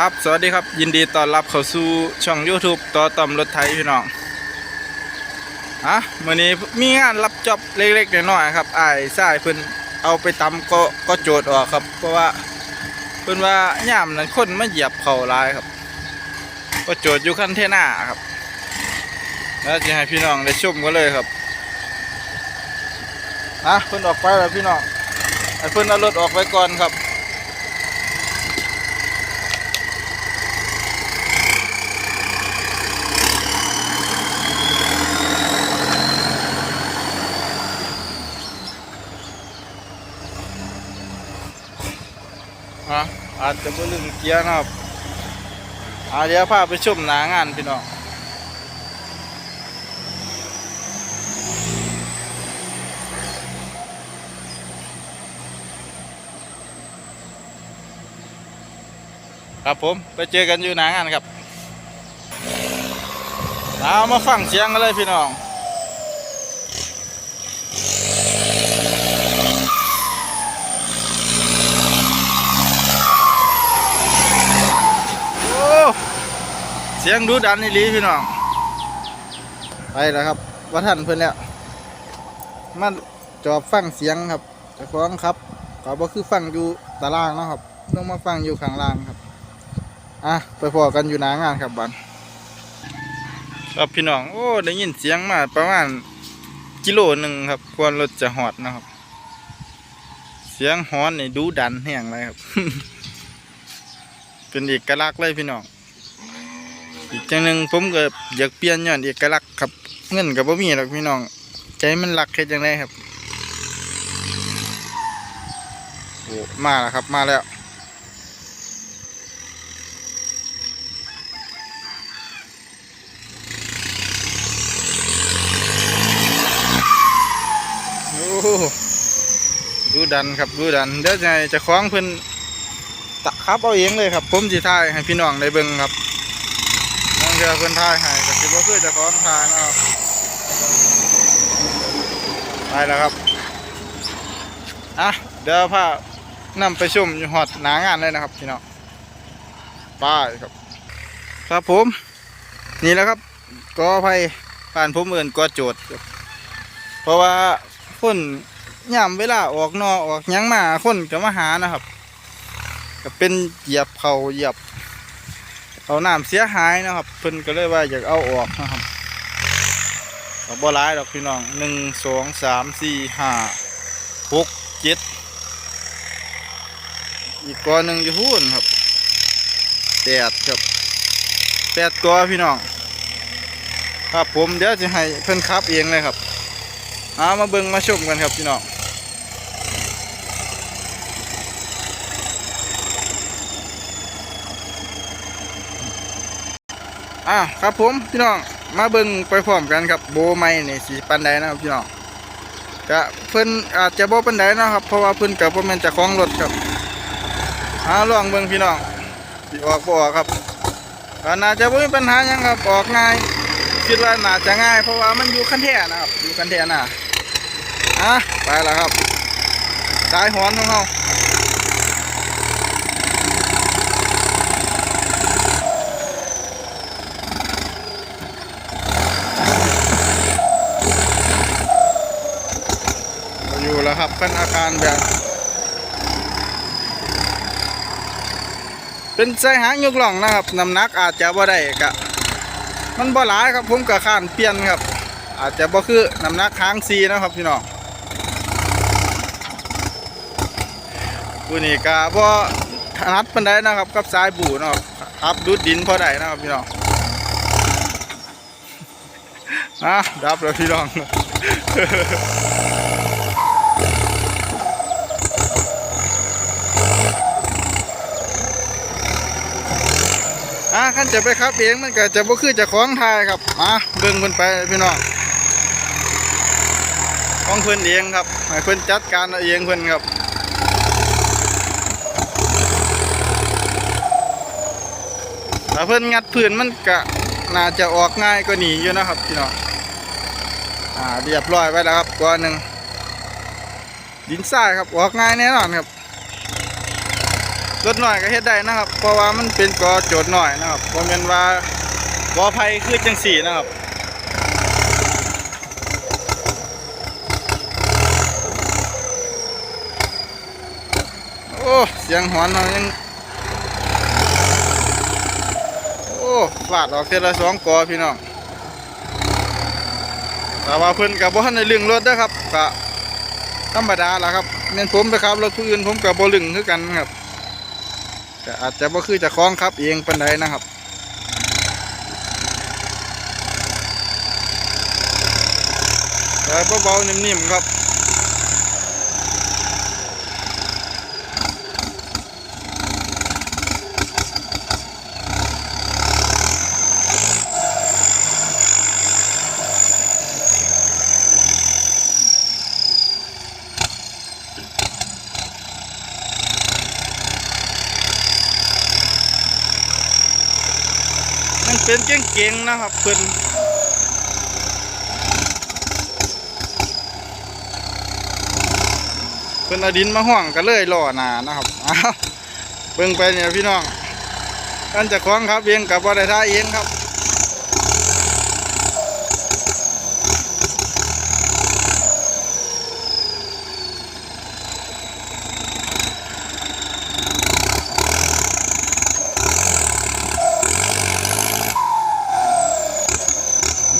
ครับ สวัสดีครับ ยินดีต้อนรับเข้าสู่ช่อง YouTube ต่อต่อมรถไทยพี่น้องอะมื่อนี้มีงานรับจอบเล็กๆน้อยๆครับอ้ายสายเพิ่นเอาไปตำก็ก็โจทย์ออกครับ เพราะว่าเพิ่นว่าย่ามนั้นคนมาเหยียบเข่าลายครับ ก็โจทย์อยู่คันเทน่าครับ แล้วจะให้พี่น้องได้ชมกันเลยครับอะเพิ่นออกไปแล้วพี่น้องให้เพิ่นเอารถออกไปก่อนครับ อะอาจจะบ่ลืมเกียร์นะครับอาเดี๋ยวพาไปชมหนางานพี่น้องครับผมไปเจอกันอยู่หนางานครับเอามาฟังเสียงกันเลยพี่น้อง โอ้เสียงดูดันนี่ลีพี่น้อง ไปแล้วครับว่าท่านเพื่อนแล้วมาจอบฟังเสียงครับจะคล้องครับก็บ่คือฟังอยู่ตารางนะครับต้องมาฟังอยู่ข้างล่างครับอะไปพอกันอยู่หนางานครับบันครับพี่น้องโอ้ได้ยินเสียงมาประมาณกิโลหนึ่งครับ ควรรถจะหอดนะครับ เสียงฮ้อนนี่ดูดันแห้งเลยครับ เป็นเอกลักษณ์เลยพี่น้อง อีกจังหนึ่งผมก็อยากเปลี่ยนย้อนเอกลักษณ์ครับ เงินกับบ่มีหรอกพี่น้อง ใจมันรักแค่จังไดครับโอ้มาแล้วครับมาแล้วโอ้ดูดันครับดูดันเดี๋ยวจะจะคล้องเพิ่อนตะครับเอาเองเลยครับ ผมสิถ่ายให้พี่น้องได้เบิ่งครับ เจอเพิ่นถ่ายให้ก็สิบ่คือจะของถ่ายนะครับไปแล้วครับอะเดี๋ยวพานำไปชมอยู่ฮอดหนางานเลยนะครับพี่น้องไปครับ ครับผม นี่แล้วครับกอไผ่ผ่านผมเอินกอโจดครับเพราะว่าคนย่ำเวลาออกนอกออกยังมาคนก็มาหานะครับ ก็เป็นเหยียบเขาเหยียบ เอาน้ำเสียหายนะครับเพิ่นก็เลยว่าอยากเอาออกนะครับก็บ่ร้ายดอกพี่น้องหนึ่งสองสามสี่ห้าหกเจ็ดอีกตัวหนึ่งอยู่พูนครับแปดครับแปดตัวพี่น้องครับผมเดี๋ยวจะให้เพิ่นขับเองเลยครับเอามาเบิ่งมาชมกันครับพี่น้อง อะครับผมพี่น้องมาเบิ่งไปพร้อมกันครับโบไม้นี่สีปันใดนะครับพี่น้องก็เพิ่นอาจจะโบปันใดนะครับ เพราะว่าเพิ่นกับพ่แม่นจะคล้องรถครับหาลองเบิ่งพี่น้องสิออกบ่ออกครับก็น่าจะบ่มีปัญหายังครับออกง่ายคิดว่าน่าจะง่าย เพราะว่ามันอยู่คันแท่นะครับอยู่คันแท่น่ะอะไปแล้วครับสายหอนของเรา แล้วครับ เป็นอาการแบบ เป็นใส่หางยกล่องนะครับน้ำหนักอาจจะบ่ได้กะมันบ่หลายครับผมกับข้านเปลี่ยนครับ อาจจะบ่คือน้ำหนักหางซีนะครับพี่น้องผู้นี้กะบ่ถนัดปานใดนะครับ กับสายบูเนาะครับดูดดินพอได้นะครับพี่น้องอะดับแล้วพี่น้อง อะขั้นจะไปครับเองมันก็จะบ่คือจะคล้องทายครับมาเบิ่งเพิ่นไปพี่น้องของเพิ่นเองครับให้เพิ่นจัดการเอเองเพิ่นครับถ้าเพิ่นงัดพื้นมันก็น่าจะออกง่ายกว่านี้อยู่นะครับพี่น้องอ่าเรียบร้อยไว้แล้วครับตัวหนึ่งดินทรายครับออกง่ายแน่นอนครับ รถหน่อยก็เฮ็ดได้นะครับ เพราะว่ามันเป็นกอโจทย์หน่อยนะครับบ่แม่นว่ากอไผ่คือจังสี่นะครับโอ้เสียงหอนเรายังโอ้ฟาดออกเทละสองกอพี่น้องแต่ว่าเพิ่นกับบ่ทันในเรื่องรถเด้อครับก็ธรรมดาล่ะครับแม่นผมไปขับรถผู้อื่นผมกับบ่ลึงคือกันครับ ก็อาจจะบ่คือจะคล้องครับเองปันใดนะครับแต่เบาๆนิ่มๆครับ เป็นเก่งๆนะครับเพิ่นเพิ่นอดินมาห่วงกันเลยล่อหนานะครับอ้าเบิ่งไปเนี่ยพี่น้องท่านจะคล้องครับเองกับบ่ได้ท่าเองครับ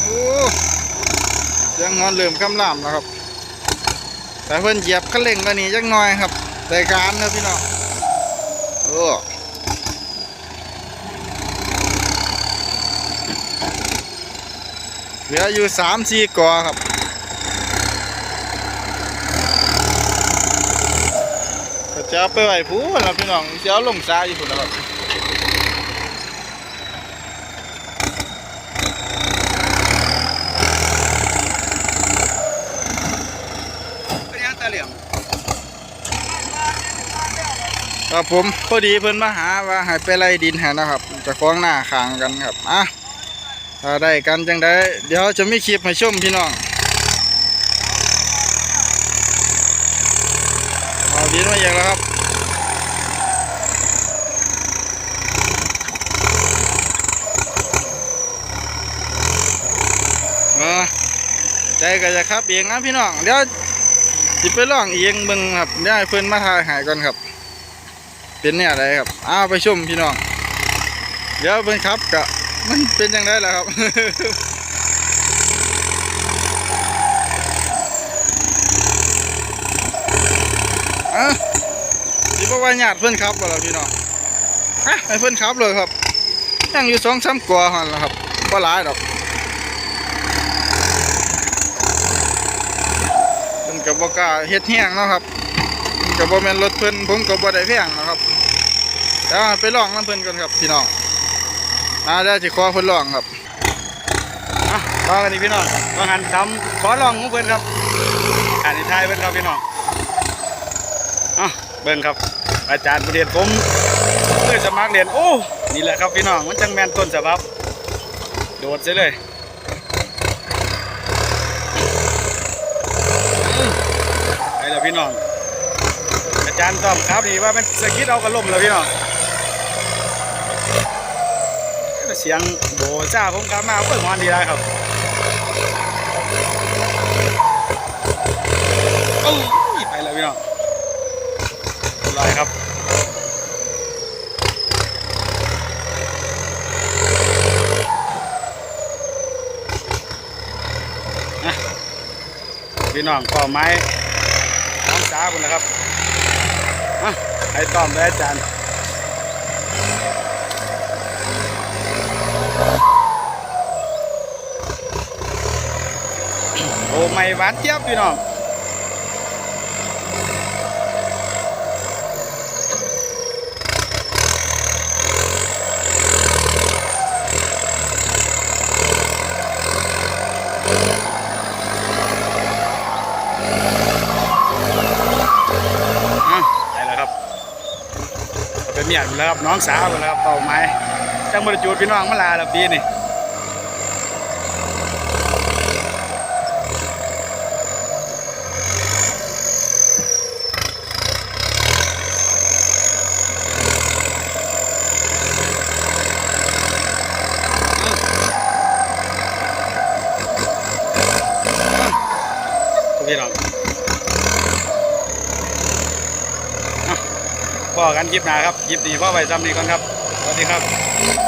โอ้ เสียังงอนเริ่มคำรามแล้วครับ แต่เพิ่อนเหยียบคันเร่งกันนี่จักหน่อยครับแต่การนะพี่น้องโอ้เหลืออยู่สามสี่กอครับจะเอาไปไหวผู้นะพี่น้องจะเอาลงซาอยู่พุ่นนะครับ เป็นยังตาเหลี่ยม ครับผมพอดีเพิ่นมาหาว่าให้ไปไล่ดินหานะครับ จะคล้องหน้าขางกันครับอะถ้าได้กันจังได้เดี๋ยวจะมีคลิปให้ชมพี่น้องเอาดินมาอย่างแล้วครับมาใจก็จะครับเองนะพี่น้องเดี๋ยวสิไปลองเองเบิ่งครับเดี๋ยวให้เพิ่นมาถ่ายหายก่อนครับ เป็นเนี่ยอะไรครับอ้าวไปชมพี่น้อง เดี๋ยวเป็นครับกะมันเป็นยังไงล่ะครับอะสิบอกว่าญาติเพื่อนครับบ่ล่ะพี่น้องฮะให้เพื่อนครับเลยครับยังอยู่สองสามกว่าหันละครับบ่หลายดอกเพิ่นกับบ่กล้าเฮ็ดแห้งเนาะครับ กับบ่แมนรถเพิ่นผมก็บ่ได้แพงนะครับเดี๋ยวไปลองน้ำเพิ่นก่อนครับพี่น้องมาได้จิขอเพิ่นลองครับอะต่อกันนี่พี่น้องว่างันทำขอลองของเพิ่นครับอ่านในท้ายเพิ่นครับพี่น้องอะเบิ่งครับ อาจารย์ผู้เรียนผมเพื่อสมัครเรียนโอ้นี่แหละครับพี่น้องมันจังแมนต้นฉบับโดดเสียเลยอืมไปแล้วพี่น้อง อาจารย์ต้อบครับนี่ว่ามันสกิดเอากระล่มแล้วพี่น้องเสียงโบจ้าผมกลับมาเปิดมอนดีแล้วครับโอ้ยไปแล้วพี่น้องลอยครับนะพี่น้องต่อไม้น้องสาคุณนะครับ ให้ต้อมเลยอาจารย์โอ้ไม่หวานเจี๊ยบพี่น้องอะได้แล้วครับ เมียหมดแล้วครับน้องสาวหมดแล้วครับเป่าไม้จังบริจูดพี่น้องมาลาแล้วปีนี่ พี่น้อง อกันคลิปหน้าครับคลิปนี้พ่อไว้ซ้ำนี้ก่อนครับ สวัสดีครับ